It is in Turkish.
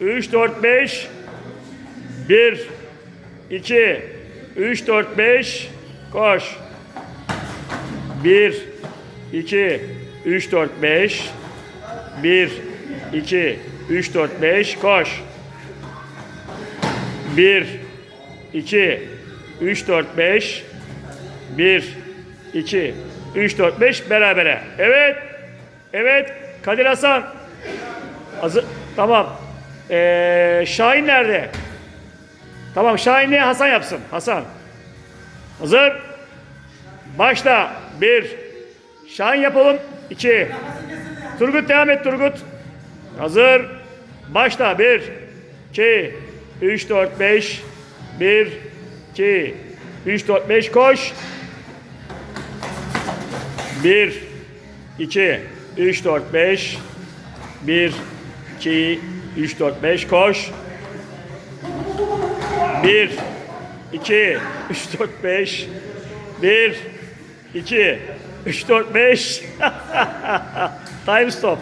3, 4, 5. 1, 2, 3, 4, 5. Koş. 1, 2, 3, 4, 5. 1, 2, 3, 4, 5. Koş. 1, 2, 3, 4, 5. 1, 2, 3, 4, 5 berabere. Evet. Evet. Kadir Hasan. Hazır. Tamam. Ee, Şahin nerede? Tamam Şahin'i Hasan yapsın. Hasan. Hazır. Başla. Bir. Şahin yapalım. İki. Turgut devam et Turgut. Hazır. Başla. Bir. iki, Üç, dört, beş. Bir. iki, Üç, dört, beş. Koş. Bir. iki, Üç, dört, beş. Bir. İki, Üç, dört, beş. Koş. Bir. iki, Üç, dört, beş. Bir. iki, Üç, dört, beş. Time stop.